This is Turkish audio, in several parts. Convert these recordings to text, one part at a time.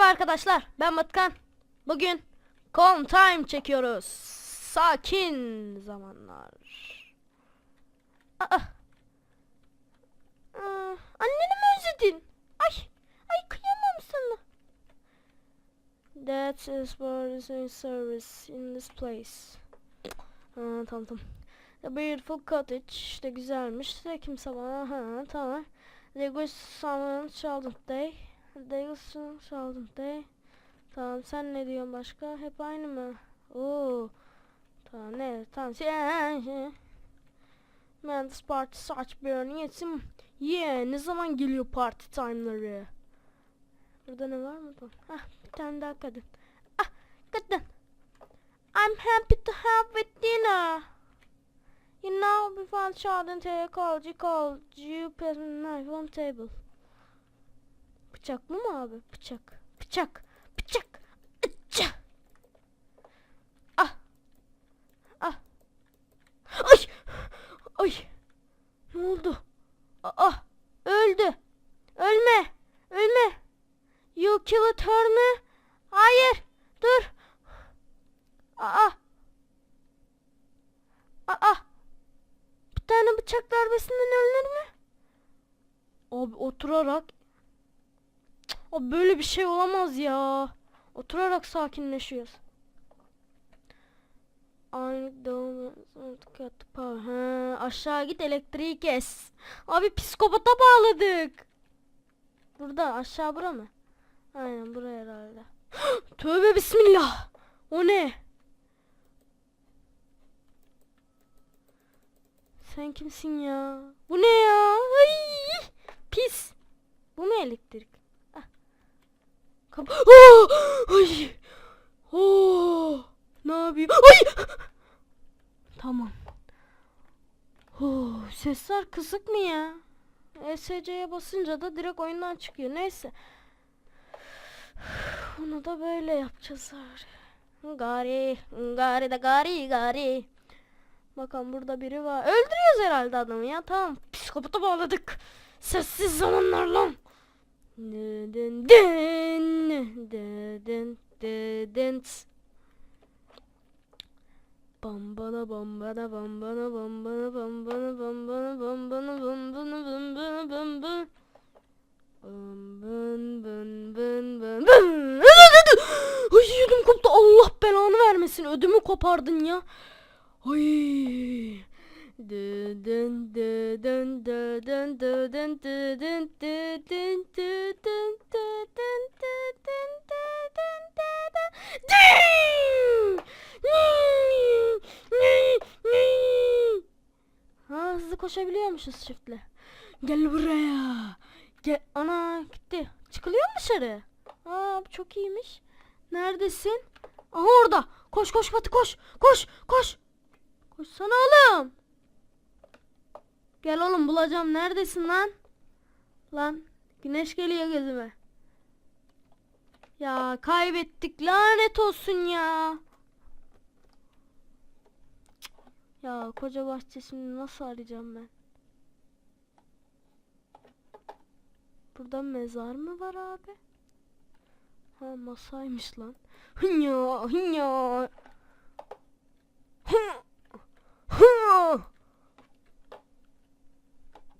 Merhaba arkadaşlar, ben Matkan. Bugün Calm Time çekiyoruz. Sakin zamanlar. Aa. Aa, anneni mi özledin? Ay, ay kıyamam sana. That is for the service in this place. Aa, tamam tamam. The beautiful cottage işte güzelmiş. De kimse bana ha tamam. They go someone childhood day. Someone childhood day. Tamam sen ne diyorsun başka? Hep aynı mı? Oo. Tamam ne? Tamam. Şey, Man this party such burning etsin. Yeah ne zaman geliyor party time'ları? Burada ne var mı? Ah bir tane daha kadın. Ah kadın. I'm happy to have with dinner. You know, before children take called you called you a knife on table. Bıçak mı mı abi? Bıçak. Bıçak. Bıçak. Itça. Ah. Ah. Ay. Ay. Ne oldu? Ah. Öldü. Ölme. Ölme. You killed her mi? Hayır. Dur. Aa. Aa. Bir tane bıçak darbesinden ölür mü? Abi oturarak Abi böyle bir şey olamaz ya. Oturarak sakinleşiyoruz. The power. Ha, aşağı git elektriği kes. Abi psikopata bağladık. Burada aşağı bura mı? Aynen buraya herhalde. Tövbe bismillah. O ne? Sen kimsin ya? Bu ne ya? Ay! Pis. Bu mu elektrik? Ah. Kap Oh! Ay! Oh! Ne yapayım? Ay! Tamam. Oh, sesler kısık mı ya? ESC'ye basınca da direkt oyundan çıkıyor. Neyse. Bunu da böyle yapacağız gari. Gari, gari da gari gari. Bakalım burada biri var. Öldürüyoruz herhalde adamı ya. Tamam. Psikopata bağladık. Sessiz zamanlar lan. Dın dın dın dın. Bambana bambana bambana bambana bambana bambana bambana bambana bambana bambana. Ay ödüm koptu Allah belanı vermesin ödümü kopardın ya. Ay. Dın dın dın dın dın dın dın dın dın dın dın dın! Ha hızlı koşabiliyormuşuz çiftle. Gel buraya. Gel ana gitti. Çıkılıyor mu dışarı? Aa çok iyiymiş. Neredesin? Aha orada. Koş koş Batı koş. Koş koş. Koşsana oğlum. Gel oğlum bulacağım. Neredesin lan? Lan güneş geliyor gözüme. Ya kaybettik lanet olsun ya. Ya koca bahçesini nasıl arayacağım ben? Burada mezar mı var abi? Ha masaymış lan. Hınya hınya. Hı. Hı.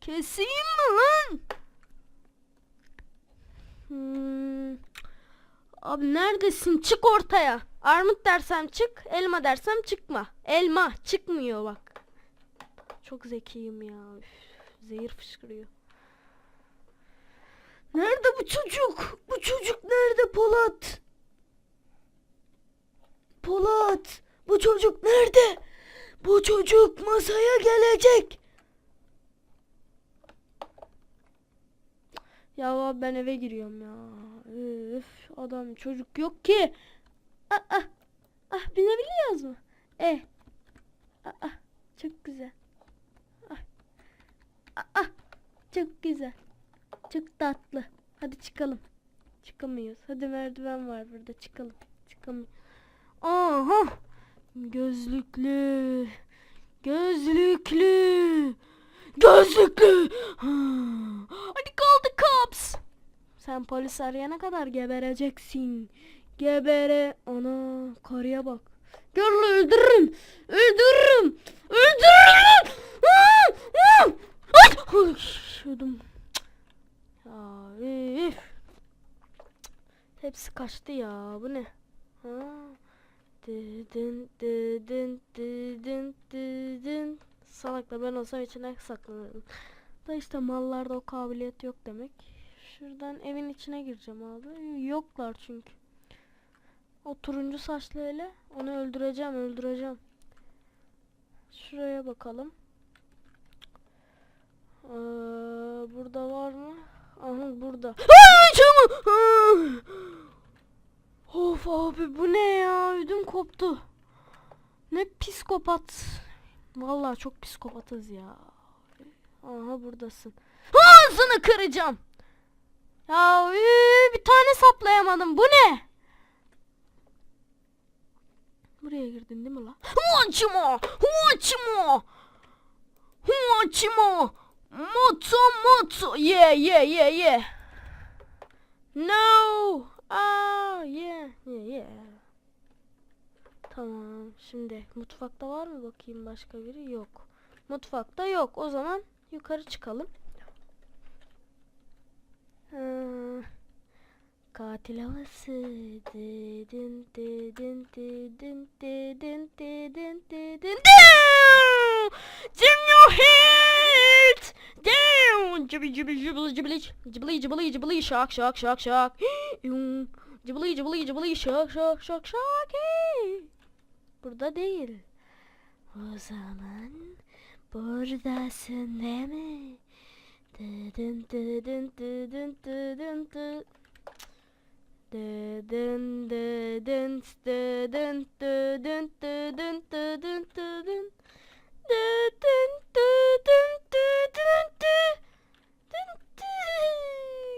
Keseyim mi lan? Hmm. Abi neredesin? Çık ortaya. Armut dersem çık, elma dersem çıkma. Elma çıkmıyor bak. Çok zekiyim ya. Üf, zehir fışkırıyor. Nerede bu çocuk? Bu çocuk nerede Polat? Polat, bu çocuk nerede? Bu çocuk masaya gelecek. Ya ben eve giriyorum ya. Üf, adam çocuk yok ki. Ah ah. Ah binebiliyoruz mu? E. Ah ah. Çok güzel. Ah. Ah ah. Çok güzel. Çok tatlı. Hadi çıkalım. Çıkamıyoruz. Hadi merdiven var burada çıkalım. Çıkamıyoruz. Aha. Gözlüklü. Gözlüklü. Gözlüklü. Ha. Sen polis arayana kadar gebereceksin. Gebere. Ana karıya bak. Lan öldürürüm. Öldürürüm. Öldürürüm. Ödüm. Ya üf. Hepsi kaçtı ya. Bu ne? Ha. Dıdın dıdın dıdın dıdın. Salakla ben olsam içine saklanırım. Da işte mallarda o kabiliyet yok demek. Şuradan evin içine gireceğim abi. Yoklar çünkü. O turuncu saçlı hele. Onu öldüreceğim öldüreceğim. Şuraya bakalım. Ee, burada var mı? Aha burada. Of abi bu ne ya? Ödüm koptu. Ne psikopat. Vallahi çok psikopatız ya. Aha buradasın. Ağzını kıracağım. Ya üü, bir tane saplayamadım. Bu ne? Buraya girdin değil mi la? Huaçimo! Huaçimo! Huaçimo! Moto moto! Yeah yeah yeah yeah! No! Ah yeah yeah yeah! Tamam şimdi mutfakta var mı bakayım başka biri? Yok. Mutfakta yok. O zaman yukarı çıkalım. Katil havası. Dedin dedin dedin dedin dedin dedin. Turn your head down. Cibili cibili cibili cibili cibili cibili cibili şak şak şak şak. Cibili cibili cibili şak şak şak şak. Burada değil. O zaman buradasın değil mi?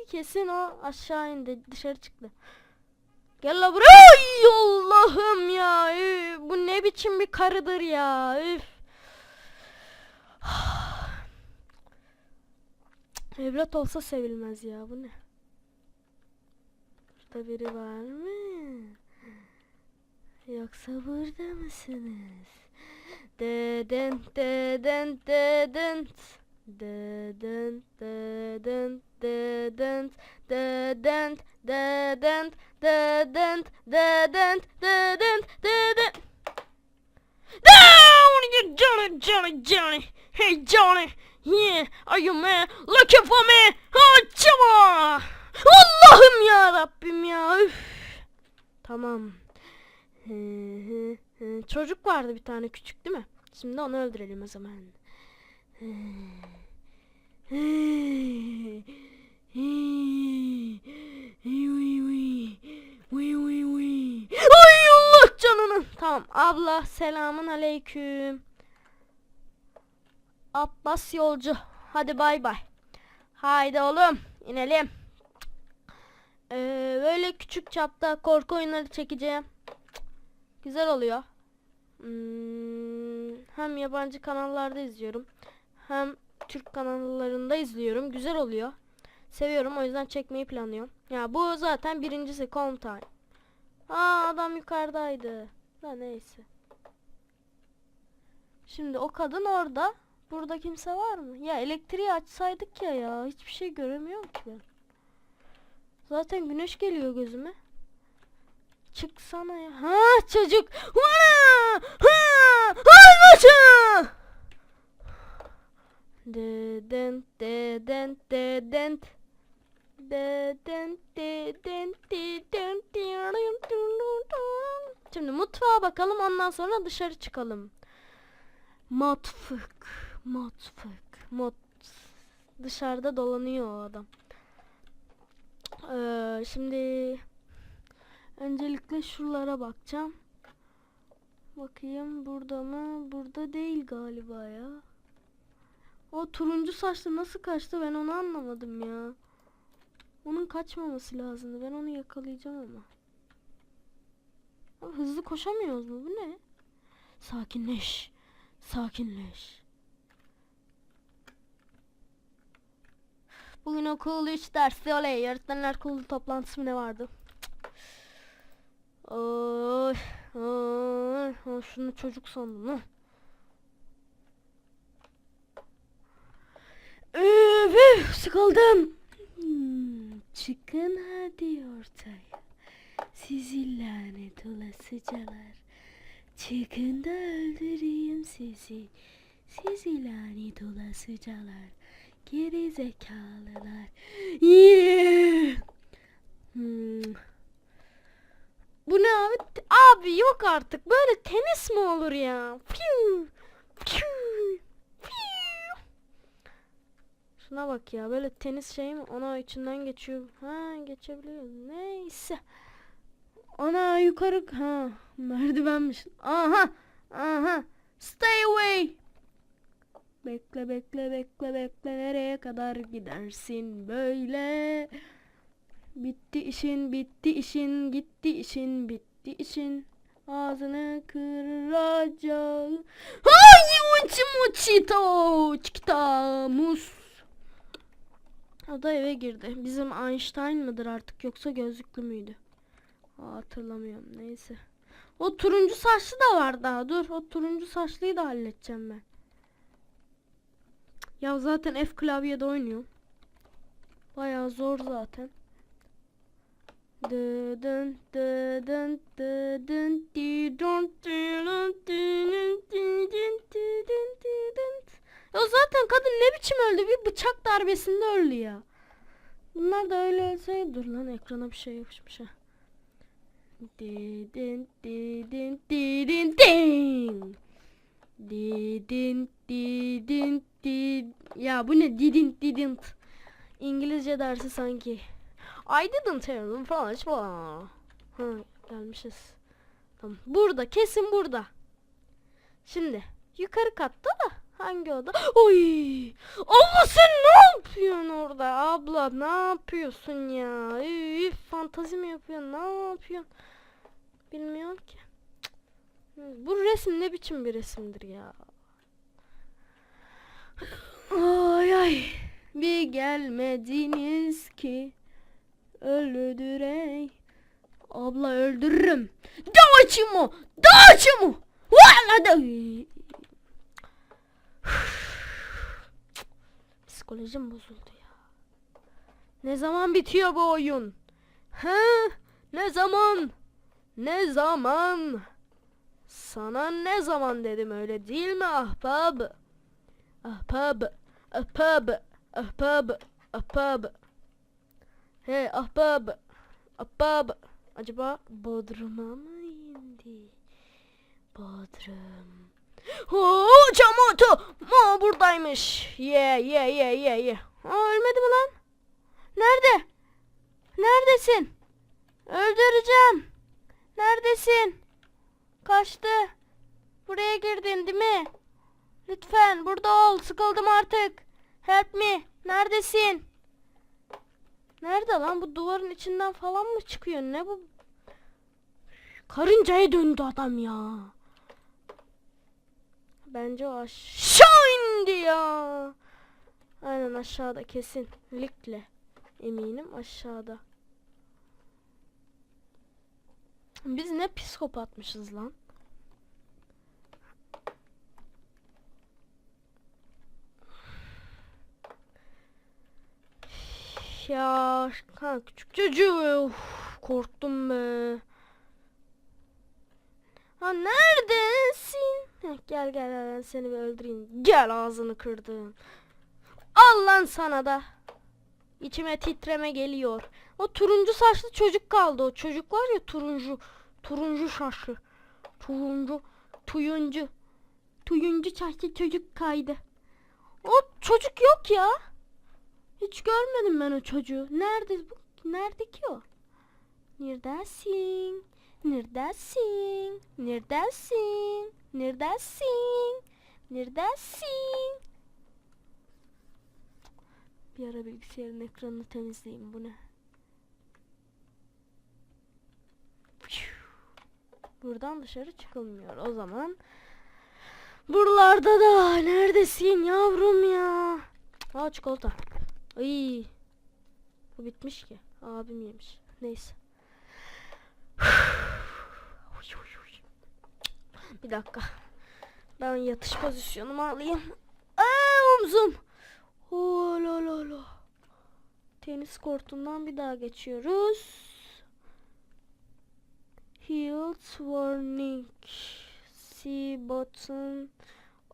Kesin o aşağı indi dışarı çıktı. Gel la buraya! Allah'ım ya! Bu ne biçim bir karıdır ya? Üf. Evlat olsa sevilmez ya. Bu ne? Burada biri var mı? Yoksa burada mısınız? Deden deden deden deden deden deden deden deden deden deden deden deden Down you Johnny Johnny Johnny Hey Johnny Yeah are you man looking for me come Allah'ım ya Rabbim ya üf. Tamam. Çocuk vardı bir tane küçük değil mi? Şimdi onu öldürelim o zaman. Ay Allah canını. Tamam abla selamun aleyküm. Abbas yolcu. Hadi bay bay. Haydi oğlum inelim. Ee, böyle küçük çapta korku oyunları çekeceğim. Güzel oluyor. Hmm, hem yabancı kanallarda izliyorum. Hem Türk kanallarında izliyorum. Güzel oluyor. Seviyorum o yüzden çekmeyi planlıyorum. Ya bu zaten birincisi Calm Time. Aa adam yukarıdaydı. Da neyse. Şimdi o kadın orada. Burada kimse var mı? Ya elektriği açsaydık ya ya. Hiçbir şey göremiyorum ki ben. Zaten güneş geliyor gözüme. Çıksana ya. Ha çocuk. Ha! Ha! Anlaşı! Deden deden deden deden deden deden Şimdi mutfağa bakalım ondan sonra dışarı çıkalım. Mutfak, mutfak, mut. Dışarıda dolanıyor o adam. Ee, şimdi öncelikle şuralara bakacağım. Bakayım burada mı? Burada değil galiba ya. O turuncu saçlı nasıl kaçtı ben onu anlamadım ya. Onun kaçmaması lazımdı. Ben onu yakalayacağım ama. Hızlı koşamıyoruz mu? Bu ne? Sakinleş. Sakinleş. Bugün okul 3 dersi oley. Öğretmenler kurulu toplantısı mı ne vardı? Oy, oy, şunu çocuk sandım ha. Üf, sıkıldım. Hmm, çıkın hadi ortaya. Sizi lanet olasıcalar. Çıkın da öldüreyim sizi. Sizi lanet olasıcalar. Geri zekalılar. Yeah. Hmm. Bu ne abi? Abi yok artık. Böyle tenis mi olur ya? Piu, piu, piu. Şuna bak ya. Böyle tenis şey mi? Ona içinden geçiyor. Ha geçebiliyor. Neyse. Ana yukarı. Ha merdivenmiş. Aha. Aha. Stay away. Bekle bekle bekle bekle nereye kadar gidersin böyle? Bitti işin bitti işin gitti işin bitti işin. Ağzını kıracağım. Ay uçi muçito çikita mus O da eve girdi. Bizim Einstein mıdır artık yoksa gözlüklü müydü? Aa, Hatırlamıyorum neyse. O turuncu saçlı da var daha dur. O turuncu saçlıyı da halledeceğim ben ya zaten F klavyede oynuyor. Bayağı zor zaten. Ya zaten kadın ne biçim öldü? Bir bıçak darbesinde öldü ya. Bunlar da öyle ölseydi. Dur lan ekrana bir şey yapışmış ha. Didin didin didin ding. Didin didin did ya bu ne? Didn't didn't İngilizce dersi sanki. I didn't tell them French ha, gelmişiz. Tamam. burada kesin burada. Şimdi yukarı katta da hangi oda? Oy! Abla sen ne yapıyorsun orada? Abla ne yapıyorsun ya? Üf, fantazi mi yapıyorsun? Ne yapıyorsun? Bilmiyorum ki bu resim ne biçim bir resimdir ya? Ay ay. Bir gelmediniz ki öldürey Abla öldürürüm. Daçımı Daçımı Valla da Psikolojim bozuldu ya. Ne zaman bitiyor bu oyun? He ne zaman? Ne zaman Sana ne zaman dedim öyle değil mi ahbab Ahbab, ahbab, ahbab, ahbab. Hey ahbab, ahbab. Acaba Bodrum'a mı indi? Bodrum. Oo, Camoto, mo buradaymış. Ye, ye, ye, ye, ye. Aa, ölmedi mi lan? Nerede? Neredesin? Öldüreceğim. Neredesin? Kaçtı. Buraya girdin değil mi? Lütfen burada ol. Sıkıldım artık. Help me. Neredesin? Nerede lan? Bu duvarın içinden falan mı çıkıyor? Ne bu? Karıncaya döndü adam ya. Bence o aşağı indi ya. Aynen aşağıda kesinlikle. Eminim aşağıda. Biz ne psikopatmışız lan. ya ha, küçük çocuğu Uf, korktum be. Ha neredesin? Gel gel ben seni bir öldüreyim. Gel ağzını kırdım. Al lan sana da. İçime titreme geliyor. O turuncu saçlı çocuk kaldı. O çocuk var ya turuncu. Turuncu saçlı. Turuncu. Tuyuncu. Tuyuncu saçlı çocuk kaydı. O çocuk yok ya. Hiç görmedim ben o çocuğu. Nerede bu? Nerede ki o? Neredesin? Neredesin? Neredesin? Neredesin? Neredesin? Bir ara bilgisayarın ekranını temizleyeyim bu ne? Buradan dışarı çıkılmıyor. O zaman buralarda da neredesin yavrum ya? Aa çikolata. Ay. Bu bitmiş ki. Abim yemiş. Neyse. Bir dakika. Ben yatış pozisyonumu alayım. Aa, omzum. La. Tenis kortundan bir daha geçiyoruz. Healed warning. See button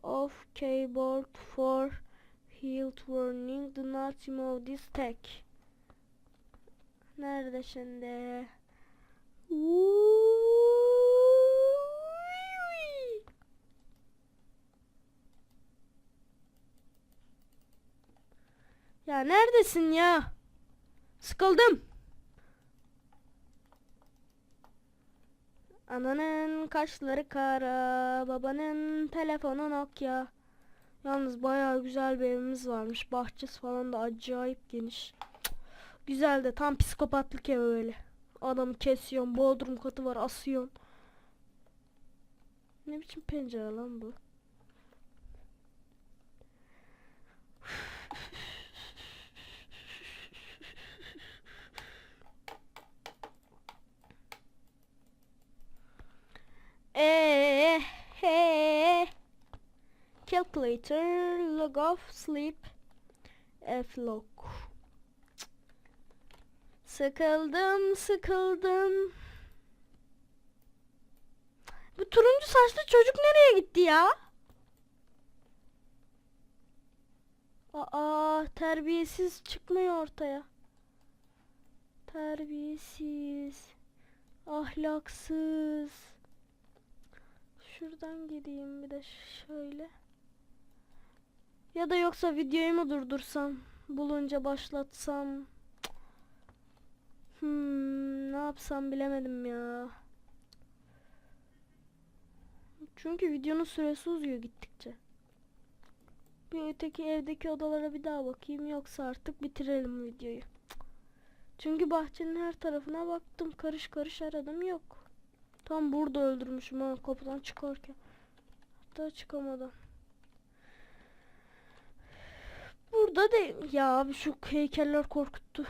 of keyboard for healed warning. Do not remove this tag. Nerede şimdi? Ya neredesin ya? Sıkıldım. Ananın kaşları kara, babanın telefonu Nokia. Yalnız bayağı güzel bir evimiz varmış. Bahçesi falan da acayip geniş. Güzel de tam psikopatlık evi öyle. Adamı kesiyorsun, bodrum katı var, asıyorsun. Ne biçim pencere lan bu? Eee, he. Calculator, log off, sleep, F-log. Sıkıldım, sıkıldım. Bu turuncu saçlı çocuk nereye gitti ya? Aa, terbiyesiz çıkmıyor ortaya. Terbiyesiz. Ahlaksız. Şuradan gideyim bir de şöyle. Ya da yoksa videoyu mu durdursam? Bulunca başlatsam. Hmm, ne yapsam bilemedim ya. Çünkü videonun süresi uzuyor gittikçe. Bir öteki evdeki odalara bir daha bakayım yoksa artık bitirelim videoyu. Çünkü bahçenin her tarafına baktım. Karış karış aradım yok. Tam burada öldürmüşüm ha kapıdan çıkarken. Hatta çıkamadan. Burada değil. Ya abi şu heykeller korkuttu.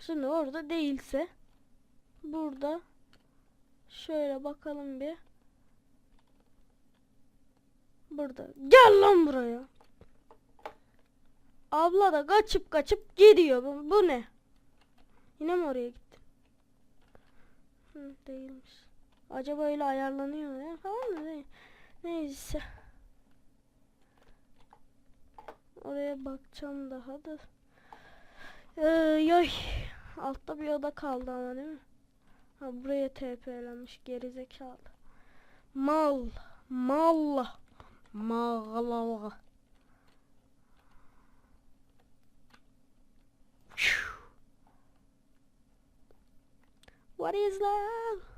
Şimdi orada değilse burada şöyle bakalım bir. Burada. Gel lan buraya. Abla da kaçıp kaçıp gidiyor. Bu, bu ne? Yine mi oraya gitti? Hı, değilmiş. Acaba öyle ayarlanıyor ya falan da değil. Neyse. Oraya bakacağım daha da. Ee, yoy. Altta bir oda kaldı ama değil mi? Ha buraya TP'lenmiş gerizekalı. Mal. Mal. Mal. What is love?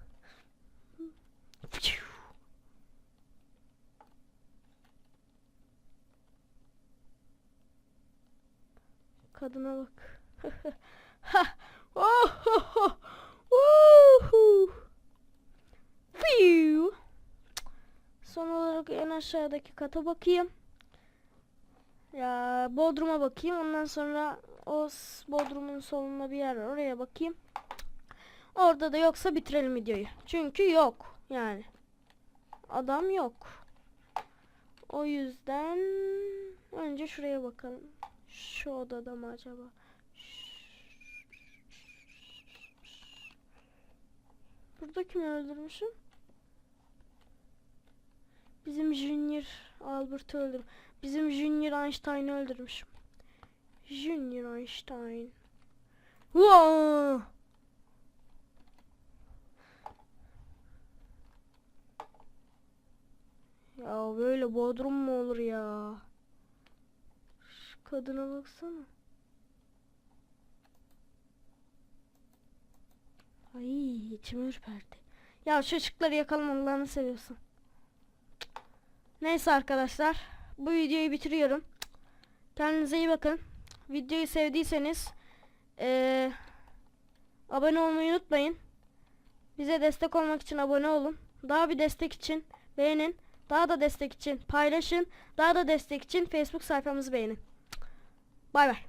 Kadına bak. ha. Oh, ho, ho. Woohoo. Phew. Son olarak en aşağıdaki kata bakayım. Ya Bodrum'a bakayım. Ondan sonra o Bodrum'un solunda bir yer var. Oraya bakayım. Orada da yoksa bitirelim videoyu. Çünkü yok. Yani. Adam yok. O yüzden önce şuraya bakalım. Şu odada mı acaba? Burada kimi öldürmüşüm? Bizim Junior Albert'ı öldür. Bizim Junior Einstein'ı öldürmüşüm. Junior Einstein. Wow! Ya böyle bodrum mu olur ya? Kadına baksana. Ay içim ürperdi. Ya şu ışıkları yakalım Allah'ını seviyorsun. Neyse arkadaşlar. Bu videoyu bitiriyorum. Kendinize iyi bakın. Videoyu sevdiyseniz eee, abone olmayı unutmayın. Bize destek olmak için abone olun. Daha bir destek için beğenin. Daha da destek için paylaşın. Daha da destek için Facebook sayfamızı beğenin. Bay bay.